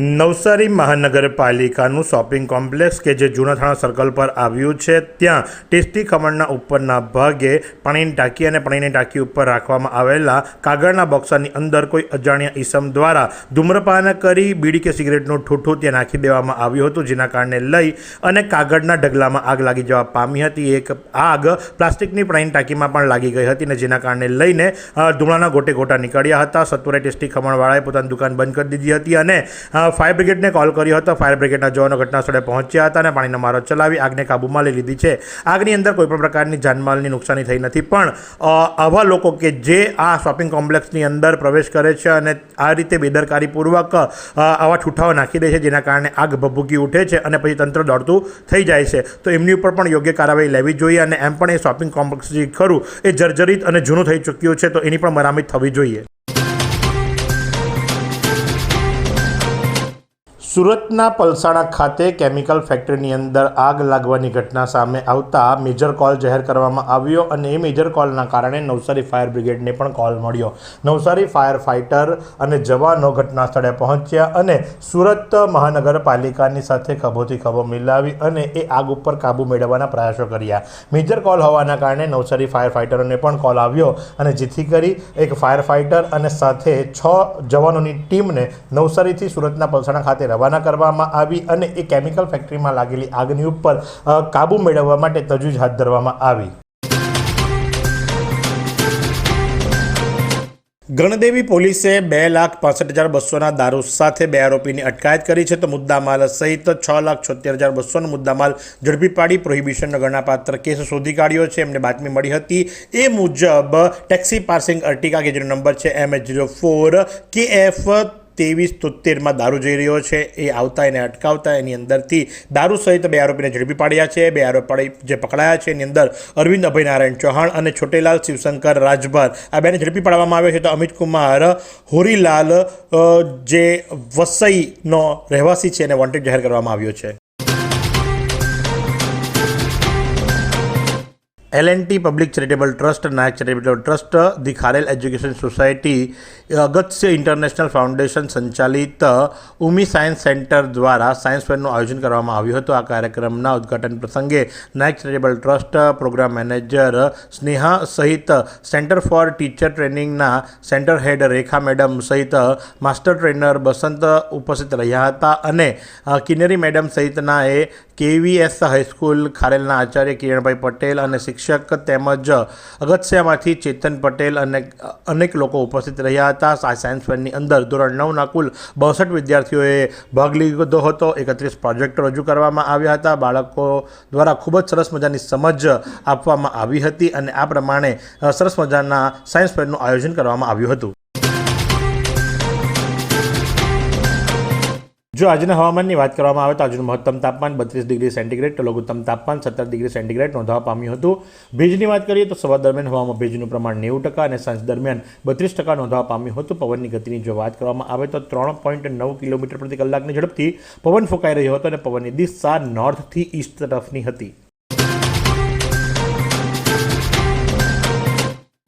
Navsari મહાનગરપાલિકાનું shopping complex કે જે જૂના થાણા સર્કલ પર આવ્યું છે ત્યાં ટેસ્ટી ખમણના ઉપરના ભાગે પાણીની ટાંકી અને પાણીની ટાંકી ઉપર રાખવામાં આવેલા કાગળના બોક્સાની અંદર કોઈ અજાણ્યા ઈસમ દ્વારા ધૂમ્રપાન કરી બીડી કે સિગરેટનું ઠૂઠું ત્યાં નાખી દેવામાં આવ્યું હતું જેના કારણે લઈ અને કાગળના ઢગલામાં આગ લાગી જવા પામી હતી. એક આગ પ્લાસ્ટિકની પાણીની ટાંકીમાં પણ લાગી ગઈ હતી અને જેના કારણે લઈને અ, ધૂળાના ગોટે ગોટા નીકળ્યા હતા. સત્વરે ટેસ્ટી ખમણવાળાએ પોતાની દુકાન બંધ કરી દીધી હતી અને ફાયર બ્રિગેડને કોલ કર્યો હતો. ફાયર બ્રિગેડના જવાનો ઘટના સ્થળે પહોંચ્યા હતા અને પાણીનો મારો ચલાવી આગને કાબૂમાં લઈ લીધી છે. આગની અંદર કોઈપણ પ્રકારની જાનમાલની નુકસાની થઈ નથી, પણ આવા લોકો કે જે આ શોપિંગ કોમ્પ્લેક્સની અંદર પ્રવેશ કરે છે અને આ રીતે બેદરકારીપૂર્વક આવા ઠૂઠાઓ નાખી દે છે, જેના કારણે આગ ભભૂકી ઉઠે છે અને પછી તંત્ર દોડતું થઈ જાય છે. તો એમની ઉપર પણ યોગ્ય કાર્યવાહી લેવી જોઈએ અને એમ પણ એ શોપિંગ કોમ્પ્લેક્સ જે ખરું, એ જર્જરિત અને જૂનું થઈ ચૂક્યું છે, તો એની પણ મરામત થવી જોઈએ. સુરતના પલસાણા ખાતે કેમિકલ ફેક્ટરીની અંદર આગ લાગવાની ઘટના સામે આવતા મેજર કોલ જાહેર કરવામાં આવ્યો અને એ મેજર કોલના કારણે નવસારી ફાયર બ્રિગેડને પણ કોલ મળ્યો. નવસારી ફાયર ફાઇટર અને જવાનો ઘટના સ્થળે પહોંચ્યા અને સુરત મહાનગરપાલિકાની સાથે ખભોથી ખભો મિલાવી અને એ આગ ઉપર કાબૂ મેળવવાના પ્રયાસો કર્યા. મેજર કોલ હોવાના કારણે નવસારી ફાયર ફાઇટરોને પણ કોલ આવ્યો અને જેથી કરી એક ફાયર ફાઇટર અને સાથે છ જવાનોની ટીમને નવસારીથી સુરતના પલસાણા ખાતે રવાના કરવામાં આવી અને એ કેમિકલ ફેક્ટરીમાં લાગેલી આગની ઉપર કાબૂ મેળવવા માટે તજવીજ હાથ ધરવામાં આવી. ગણદેવી પોલીસે બે લાખ પાસઠ હજાર બસોના દારૂ સાથે બે આરોપીની અટકાયત કરી છે તો મુદ્દામાલ સહિત છ લાખ છોતેર હજાર બસોનો મુદ્દામાલ ઝડપી પાડી પ્રોહિબિશનનો ગણનાપાત્ર કેસ શોધી કાઢ્યો છે. એમને બાતમી મળી હતી. એ મુજબ ટેક્સી પાર્સિંગ અર્ટિકા, કે જેનો નંબર છે M H zero four K F ત્રેવીસ તોતેરમાં દારૂ જઈ રહ્યો છે. એ આવતા, એને અટકાવતા, એની અંદરથી દારૂ સહિત બે આરોપીને ઝડપી પાડ્યા છે. બે આરોપી જે પકડાયા છે, એની અંદર અરવિંદ અભયનારાયણ ચૌહાણ અને છોટેલાલ શિવશંકર રાજભર. આ બેને ઝડપી પાડવામાં આવ્યો છે તો અમિત કુમાર, હોરીલાલ જે વસઈનો રહેવાસી છે, એને વોન્ટેડ જાહેર કરવામાં આવ્યો છે. L and T public charitable trust Nayak charitable trust the Kharel education society Agatya international foundation સંચાલિત ઉમી સાયન્સ સેન્ટર દ્વારા સાયન્સ ફેરનું આયોજન કરવામાં આવ્યું હતું. આ કાર્યક્રમના ઉદ્ઘાટન પ્રસંગે Nayak charitable trust program manager Sneha સહિત સેન્ટર ફોર ટીચર ટ્રેનિંગના સેન્ટર હેડ રેખા મેડમ સહિત માસ્ટર ટ્રેનર બસંત ઉપસ્થિત રહ્યા હતા અને કિનેરી મેડમ સહિતના એ કેવીએસ હાઈસ્કૂલ, ખારેલના આચાર્ય કિરણભાઈ પટેલ અને શિક્ષક તેમજ અગત્યમાંથી ચેતન પટેલ અને અનેક લોકો ઉપસ્થિત રહ્યા હતા. આ સાયન્સ ફેરની અંદર ધોરણ નવના કુલ બાસઠ વિદ્યાર્થીઓએ ભાગ લીધો હતો. એકત્રીસ પ્રોજેક્ટ રજૂ કરવામાં આવ્યા હતા. બાળકો દ્વારા ખૂબ જ સરસ મજાની સમજ આપવામાં આવી હતી અને આ પ્રમાણે સરસ મજાના સાયન્સ ફેરનું આયોજન કરવામાં આવ્યું હતું. જો આજના હવામાનની વાત કરવામાં આવે તો આજનું મહત્તમ તાપમાન બત્રીસ ડિગ્રી સેન્ટીગ્રેડ, તો લઘુત્તમ તાપમાન સત્તર ડિગ્રી સેન્ટીગ્રેડ નોંધવા પામ્યું હતું. ભેજની વાત કરીએ તો સવાર દરમિયાન હવામાં ભેજનું પ્રમાણ નેવું ટકા અને સાંજ દરમિયાન બત્રીસ ટકા નોંધવા પામ્યું હતું. પવનની ગતિની જો વાત કરવામાં આવે તો ત્રણ પોઈન્ટ નવ કિલોમીટર પ્રતિ કલાકની ઝડપથી પવન ફૂંકાઈ રહ્યો હતો અને પવનની દિશા નોર્થથી ઈસ્ટ તરફની હતી.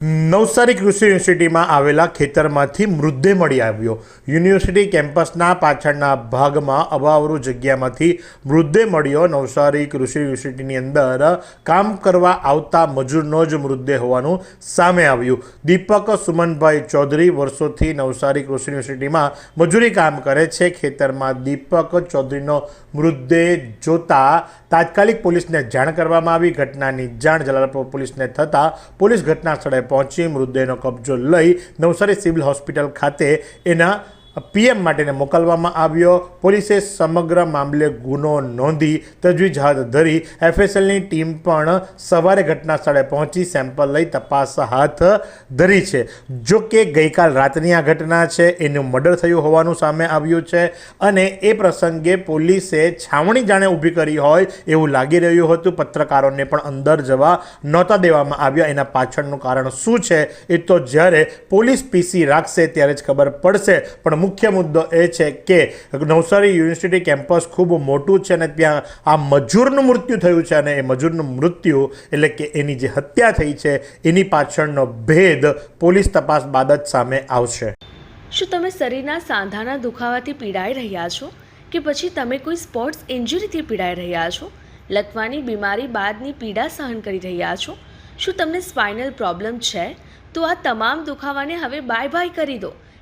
નવસારી કૃષિ યુનિવર્સિટીમાં આવેલા ખેતરમાંથી મૃતદેહ મળી આવ્યો. યુનિવર્સિટી કેમ્પસના પાછળના ભાગમાં અભાવરૂ જગ્યામાંથી મૃતદેહ મળ્યો. નવસારી કૃષિ યુનિવર્સિટીની અંદર કામ કરવા આવતા મજૂરનો જ મૃતદેહ હોવાનું સામે આવ્યું. દીપક સુમનભાઈ ચૌધરી વર્ષોથી નવસારી કૃષિ યુનિવર્સિટીમાં મજૂરી કામ કરે છે. ખેતરમાં દીપક ચૌધરીનો મૃતદેહ જોતા તાત્કાલિક પોલીસને જાણ કરવામાં આવી. ઘટનાની જાણ જલાલપુર પોલીસને થતાં પોલીસ ઘટના સ્થળે પહોંચી મૃતદેહનો કબજો લઈ નવસારી સિવિલ હોસ્પિટલ ખાતે એના પીએમ માટેને મોકલવામાં આવ્યો. પોલીસે સમગ્ર મામલે ગુનો નોંધી તજવીજ હાથ ધરી. એફએસએલની ટીમ પણ સવારે ઘટના સ્થળે પહોંચી સેમ્પલ લઈ તપાસ હાથ ધરી છે. જો કે ગઈકાલ રાતની આ ઘટના છે, એનું મર્ડર થયું હોવાનું સામે આવ્યું છે અને એ પ્રસંગે પોલીસે છાવણી જાણે ઊભી કરી હોય એવું લાગી રહ્યું હતું. પત્રકારોને પણ અંદર જવા નહોતા દેવામાં આવ્યા. એના પાછળનું કારણ શું છે એ તો જ્યારે પોલીસ પીસી રાખશે ત્યારે જ ખબર પડશે. પણ મુખ્ય મુદ્દો એ છે કે નવસારી યુનિવર્સિટી કેમ્પસ ખૂબ મોટું છે અને ત્યાં આ મજૂરનું મૃત્યુ થયું છે અને એ મજૂરનું મૃત્યુ એટલે કે એની જે હત્યા થઈ છે, એની પાછળનો ભેદ પોલીસ તપાસ બાદ જ સામે આવશે. શું તમે શરીરના સાંધાના દુખાવાથી પીડાઈ રહ્યા છો? કે પછી તમે કોઈ સ્પોર્ટ્સ ઇન્જરીથી પીડાઈ રહ્યા છો? લકવાની બીમારી બાદની પીડા સહન કરી રહ્યા છો? શું તમને સ્પાઇનલ પ્રોબ્લેમ છે? તો આ તમામ દુખાવાને હવે બાય બાય કરી દો.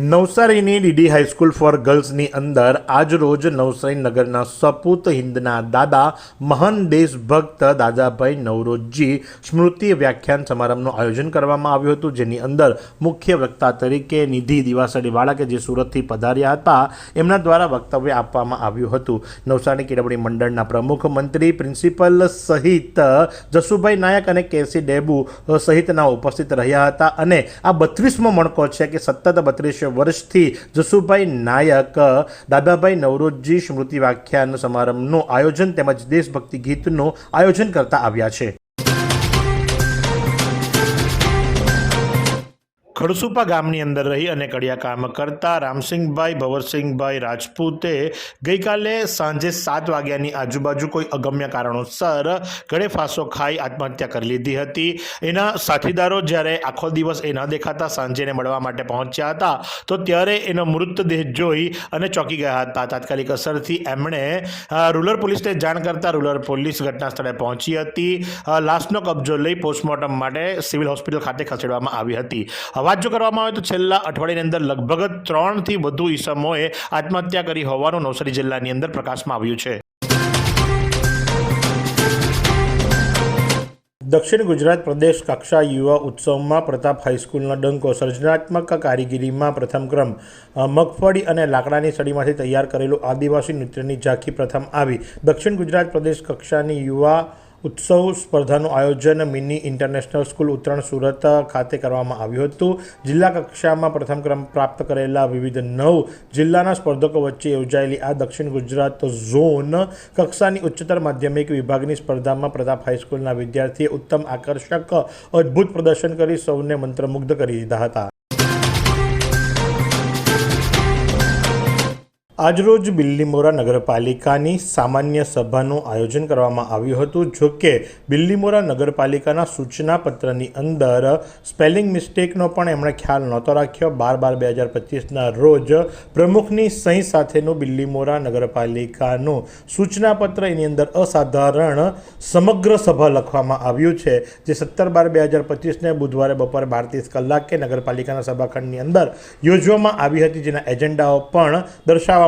નવસારીની ડીડી હાઈસ્કૂલ ફોર ગર્લ્સની અંદર આજરોજ નવસારી નગરના સપૂત હિન્દના દાદા મહાન દેશભક્ત દાદાભાઈ નવરોજી સ્મૃતિ વ્યાખ્યાન સમારંભનું આયોજન કરવામાં આવ્યું હતું, જેની અંદર મુખ્ય વક્તા તરીકે નિધિ દિવાસડીવાળા કે જે સુરતથી પધાર્યા હતા, એમના દ્વારા વક્તવ્ય આપવામાં આવ્યું હતું. નવસારી કેળવણી મંડળના પ્રમુખ મંત્રી, પ્રિન્સિપલ સહિત જસુભાઈ નાયક અને કેસી ડેબુ સહિતના ઉપસ્થિત રહ્યા હતા. અને આ બત્રીસમો મણકો છે કે સતત બત્રીસ વર્ષથી જસુભાઈ નાયક, દાદાભાઈ નવરોજી સ્મૃતિ વ્યાખ્યાન સમારંભનું આયોજન તેમજ દેશભક્તિ ગીતનું આયોજન કરતા આવ્યા છે. ખડસુપા ગામની અંદર રહી અને કડિયા કામ કરતા રામસિંહભાઈ, ભવરસિંહભાઈ રાજપૂતે ગઈકાલે સાંજે સાત વાગ્યાની આજુબાજુ કોઈ અગમ્ય કારણોસર ગળે ફાંસો ખાઈ આત્મહત્યા કરી લીધી હતી. એના સાથીદારો જ્યારે આખો દિવસ એ ન દેખાતા સાંજે મળવા માટે પહોંચ્યા હતા, તો ત્યારે એનો મૃતદેહ જોઈ અને ચોંકી ગયા હતા. તાત્કાલિક અસરથી એમણે રૂરલ પોલીસને જાણ કરતા રૂરલ પોલીસ ઘટના સ્થળે પહોંચી હતી. લાશનો કબજો લઈ પોસ્ટમોર્ટમ માટે સિવિલ હોસ્પિટલ ખાતે ખસેડવામાં આવી હતી. વાત જો કરવામાં આવે તો છેલ્લા અઠવાડિયાની અંદર લગભગ ત્રણથી વધુ ઈસમોએ આત્મહત્યા કરી હોવાનું નવસારી જિલ્લાની અંદર પ્રકાશમાં આવ્યું છે. દક્ષિણ ગુજરાત પ્રદેશ કક્ષા યુવા ઉત્સવમાં પ્રતાપ હાઈસ્કૂલના ડંકો, સર્જનાત્મક કારીગીરીમાં પ્રથમ ક્રમ મગફળી અને લાકડાની સળીમાંથી તૈયાર કરેલું આદિવાસી નૃત્યની ઝાંખી પ્રથમ આવી. દક્ષિણ ગુજરાત પ્રદેશ કક્ષાની યુવા ઉત્સવ સ્પર્ધાનું આયોજન mini international school Uttarayan Surat ખાતે કરવામાં આવ્યું હતું. જિલ્લા કક્ષામાં પ્રથમ ક્રમ પ્રાપ્ત કરેલા વિવિધ નવ જિલ્લાના સ્પર્ધકો વચ્ચે યોજાયેલી આ દક્ષિણ ગુજરાત ઝોન કક્ષાની ઉચ્ચતર માધ્યમિક વિભાગની સ્પર્ધામાં પ્રતાપ હાઈસ્કૂલના વિદ્યાર્થીએ ઉત્તમ આકર્ષક અદ્ભુત પ્રદર્શન કરી સૌને મંત્રમુગ્ધ કરી દીધા હતા. આજરોજ બિલ્લીમોરા નગરપાલિકાની સામાન્ય સભાનું આયોજન કરવામાં આવ્યું હતું, જો કે બિલ્લીમોરા નગરપાલિકાના સૂચના પત્રની અંદર સ્પેલિંગ મિસ્ટેકનો પણ એમણે ખ્યાલ નહોતો રાખ્યો. બાર બાર બે હજાર પચીસના રોજ પ્રમુખની સહી સાથેનું બિલ્લીમોરા નગરપાલિકાનું સૂચનાપત્ર એની અંદર અસાધારણ સમગ્ર સભા લખવામાં આવ્યું છે, જે સત્તર બાર બે હજાર પચીસને બુધવારે બપોરે બાર ત્રીસ કલાકે નગરપાલિકાના સભાખંડની અંદર યોજવામાં આવી હતી, જેના એજન્ડાઓ પણ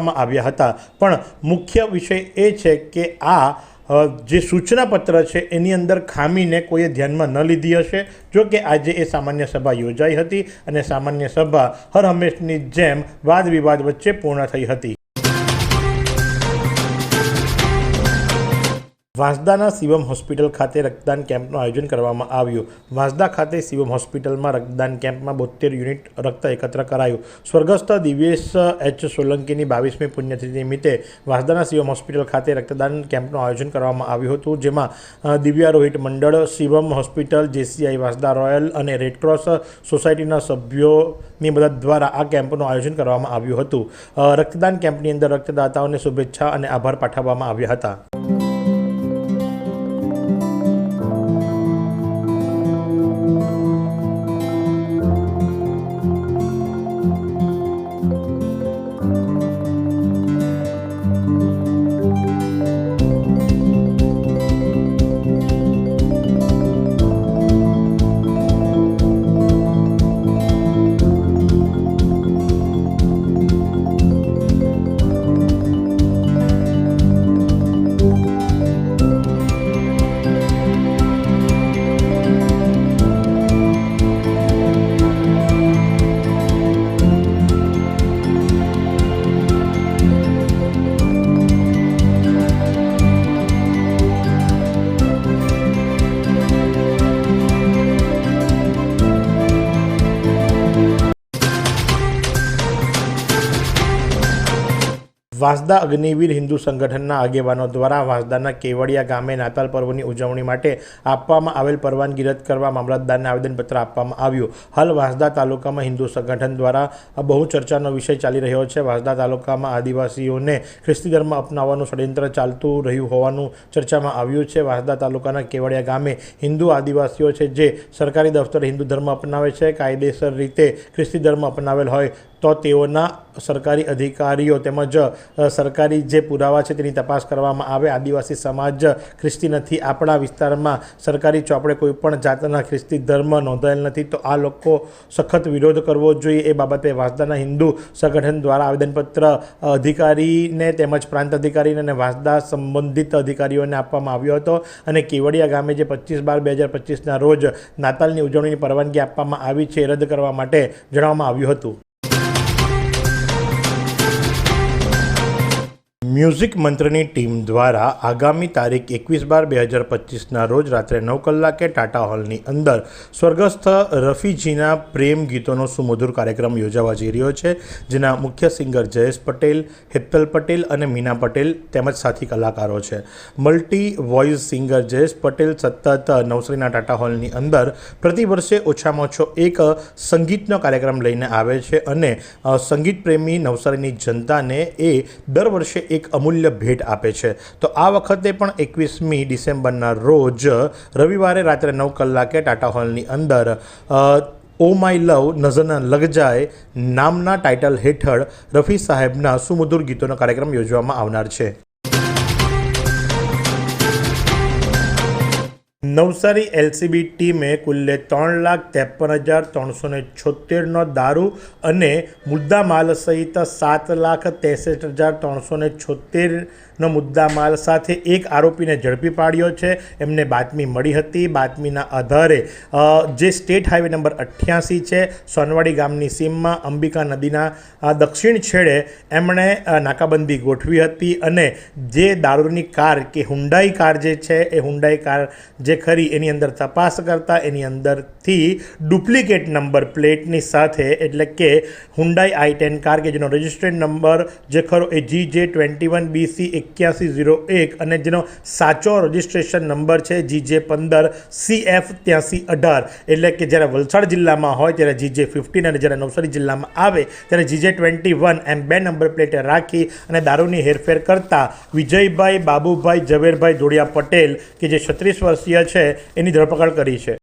દર્શાવવામાં આવ્યા હતા. પણ મુખ્ય વિષય એ છે કે આ જે સૂચનાપત્ર છે એની અંદર ખામીને કોઈએ ધ્યાનમાં ન લીધી હશે. જો કે આજે એ સામાન્ય સભા યોજાઈ હતી અને સામાન્ય સભા હર હંમેશની જેમ વાદ વિવાદ વચ્ચે પૂર્ણ થઈ હતી. વાંસદાના શિવમ હોસ્પિટલ ખાતે રક્તદાન કેમ્પનું આયોજન કરવામાં આવ્યું. વાંસદા ખાતે શિવમ હોસ્પિટલમાં રક્તદાન કેમ્પમાં બોતેર યુનિટ રક્ત એકત્ર કરાયું. સ્વર્ગસ્થ દિવ્યેશ એચ સોલંકીની બાવીસમી પુણ્યતિથિ નિમિત્તે વાંસદાના શિવમ હોસ્પિટલ ખાતે રક્તદાન કેમ્પનું આયોજન કરવામાં આવ્યું હતું, જેમાં દિવ્યારોહિત દિવ્યા રોહિત મંડળ Shivam hospital, JCI Vansda royal અને રેડક્રોસ સોસાયટીના સભ્યોની મદદ દ્વારા આ કેમ્પનું આયોજન કરવામાં આવ્યું હતું. રક્તદાન કેમ્પની અંદર રક્તદાતાઓને શુભેચ્છા અને આભાર પાઠવવામાં આવ્યા હતા. વાંસદા અગ્નિવીર હિન્દુ સંગઠનના આગેવાનો દ્વારા વાંસદાના કેવડિયા ગામે નાતાલ પર્વની ઉજવણી માટે આપવામાં આવેલ પરવાનગી રદ કરવા મામલતદારને આવેદનપત્ર આપવામાં આવ્યું. હાલ વાંસદા તાલુકામાં હિન્દુ સંગઠન દ્વારા બહુ ચર્ચાનો વિષય ચાલી રહ્યો છે. વાંસદા તાલુકામાં આદિવાસીઓને ખ્રિસ્તી ધર્મ અપનાવવાનું ષડયંત્ર ચાલતું રહ્યું હોવાનું ચર્ચામાં આવ્યું છે. વાંસદા તાલુકાના કેવડિયા ગામે હિન્દુ આદિવાસીઓ છે જે સરકારી દફતર હિન્દુ ધર્મ અપનાવે છે. કાયદેસર રીતે ખ્રિસ્તી ધર્મ અપનાવેલ હોય તો તેઓના સરકારી અધિકારીઓ તેમજ સરકારી જે પુરાવા છે તેની તપાસ કરવામાં આવે. આદિવાસી સમાજ ખ્રિસ્તી નથી. આપણા વિસ્તારમાં સરકારી ચોપડે કોઈ પણ જાતના ખ્રિસ્તી ધર્મ નોંધાયેલ નથી. તો આ લોકો સખત વિરોધ કરવો જોઈએ. એ બાબતે વાંસદાના હિન્દુ સંગઠન દ્વારા આવેદનપત્ર અધિકારીને તેમજ પ્રાંત અધિકારીને અને વાંસદા સંબંધિત અધિકારીઓને આપવામાં આવ્યો હતો. અને કેવડિયા ગામે જે પચીસ બાર બે હજાર પચીસના રોજ નાતાલની ઉજવણીની પરવાનગી આપવામાં આવી છે, એ રદ કરવા માટે જણાવવામાં આવ્યું હતું. મ્યુઝિક મંત્રની ટીમ દ્વારા આગામી તારીખ એકવીસ બાર બે હજાર પચીસના રોજ રાત્રે નવ કલાકે ટાટા હોલની અંદર સ્વર્ગસ્થ રફીજીના પ્રેમ ગીતોનો સુમધુર કાર્યક્રમ યોજાવા જઈ રહ્યો છે, જેના મુખ્ય સિંગર જયેશ પટેલ, હેતલ પટેલ અને મીના પટેલ તેમજ સાથી કલાકારો છે. Multi voice singer Jayesh Patel સતત નવસારીના ટાટા હોલની અંદર પ્રતિ વર્ષે ઓછામાં ઓછો એક સંગીતનો કાર્યક્રમ લઈને આવે છે અને સંગીત પ્રેમી નવસારીની જનતાને એ દર વર્ષે એક અમૂલ્ય ભેટ આપે છે. તો આ વખતે પણ એકવીસમી ડિસેમ્બરના રોજ રવિવારે રાત્રે નવ કલાકે ટાટા હોલની અંદર ઓ માય લવ, નઝરના લગ જાય નામના ટાઇટલ હેઠળ રફી સાહેબના સુમધુર ગીતોનો કાર્યક્રમ યોજવામાં આવનાર છે. નવસારી એલસીબી ટીમે કુલ્લે ત્રણ લાખ ત્રેપન હજાર ત્રણસો ને છોતેરનો દારૂ અને મુદ્દા માલ સહિત સાત લાખ ત્રેસઠ હજાર ત્રણસો ને છોતેરનો મુદ્દા માલ સાથે એક આરોપીને ઝડપી પાડ્યો છે. એમને બાતમી મળી હતી. બાતમીના આધારે જે સ્ટેટ હાઈવે નંબર અઠ્યાસી છે, સોનવાડી ગામની સીમમાં અંબિકા નદીના દક્ષિણ છેડે એમણે નાકાબંધી ગોઠવી હતી અને જે દારૂની કાર કે હુંડાઈ કાર જે છે, એ હુંડાઈ કાર જે ખરી એની અંદર તપાસ કરતા એની અંદરથી ડુપ્લિકેટ નંબર પ્લેટની સાથે એટલે કે હુંડાઈ આઈ ટેન કાર કે જેનો રજિસ્ટર્ડ નંબર જે ખરો A G J twenty one BC એક્યાસી ઝીરો એક અને જેનો સાચો રજિસ્ટ્રેશન નંબર છે જી જે પંદર સી એફ ત્યાંસી અઢાર. એટલે કે જ્યારે વલસાડ જિલ્લામાં હોય ત્યારે જી જે ફિફ્ટીન અને જ્યારે નવસારી જિલ્લામાં આવે ત્યારે જી જે ટ્વેન્ટી વન એમ બે નંબર પ્લેટે રાખી અને દારૂની હેરફેર કરતા વિજયભાઈ, બાબુભાઈ, ઝવેરભાઈ જોડિયા પટેલ, કે જે છત્રીસ વર્ષીય છે, એની ધરપકડ કરી છે.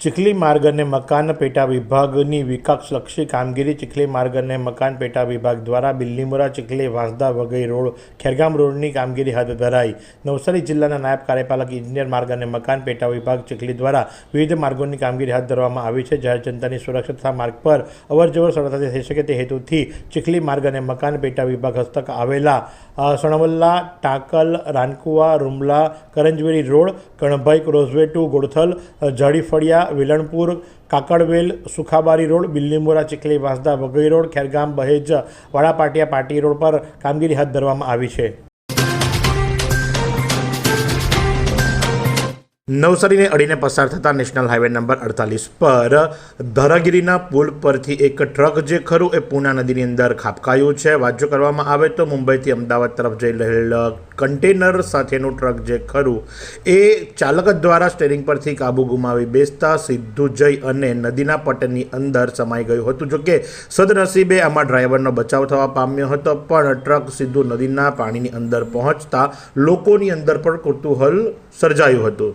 ચીખલી માર્ગ અને મકાન પેટા વિભાગની વિકાસલક્ષી કામગીરી ચીખલી માર્ગ અને મકાન પેટા વિભાગ દ્વારા બિલ્લીમોરા ચીખલી વાંસદા વગેરે રોડ, ખેરગામ રોડની કામગીરી હાથ ધરાઈ. નવસારી જિલ્લાના નાયબ કાર્યપાલક ઇજનેર માર્ગ અને મકાન પેટા વિભાગ ચીખલી દ્વારા વિવિધ માર્ગોની કામગીરી હાથ ધરવામાં આવી છે. જાહેર જનતાની સુરક્ષા માર્ગ પર અવરજવર સરળતાથી થઈ શકે તે હેતુથી ચીખલી માર્ગ અને મકાન પેટા વિભાગ હસ્તક આવેલા Sanvalla, Tankal, Rankuva, Rumla, Karanjveri road, Kanbhai causeway to, Godthal Jadifaliya Velanpur, Kakadvel, Sukhabari road, Billimora, Chikhli Vansda Vaghai road, Khergam, Bahej, Vadapatiya Pati road પર કામગીરી હાથ ધરવામાં આવી છે. નવસારીને અડીને પસાર થતા નેશનલ હાઈવે નંબર અડતાલીસ પર ધરાગીરીના પુલ પરથી એક ટ્રક જે ખરું એ પૂના નદીની અંદર ખાપકાયું છે. વાત જો કરવામાં આવે તો મુંબઈથી અમદાવાદ તરફ જઈ રહેલ કન્ટેનર સાથેનું ટ્રક જે ખરું એ ચાલક દ્વારા સ્ટેરિંગ પરથી કાબુ ગુમાવી બેસતા સીધું જઈ અને નદીના પટની અંદર સમાઈ ગયું હતું. જોકે સદનસીબે આમાં ડ્રાઈવરનો બચાવ થવા પામ્યો હતો, પણ ટ્રક સીધું નદીના પાણીની અંદર પહોંચતા લોકોની અંદર પણ કુતૂહલ સર્જાયું હતું.